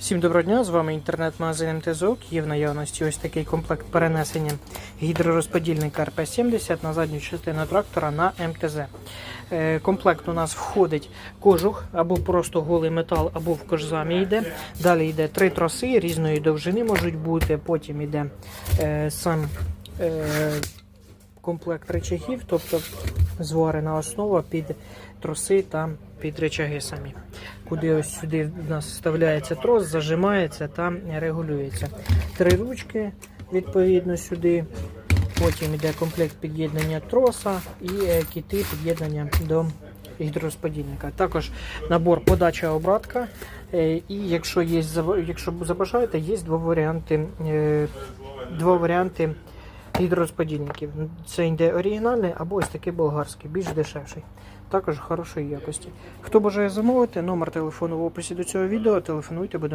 Всім доброго дня, з вами інтернет-магазин МТЗОК. Є в наявності ось такий комплект перенесення гідророзподільника РП-70 на задню частину трактора на МТЗ. Е, Комплект у нас входить кожух або просто голий метал, або в кожзамі йде. Далі йде три троси різної довжини можуть бути. Потім йде е, сам е, комплект речагів, тобто зварена основа під троси та під речаги самі. Куди ось сюди в нас вставляється трос, зажимається та регулюється. Три ручки відповідно сюди. Потім йде комплект під'єднання троса і е, кіти під'єднання до гідророзподільника. Також набор подача обратка. Е, І якщо є якщо забажаєте, є два варіанти. е, Два варіанти гідророзподільників. Це йде оригінальний або ось такий болгарський, більш дешевший. Також хорошої якості. Хто бажає замовити, номер телефону в описі до цього відео, телефонуйте, будемо.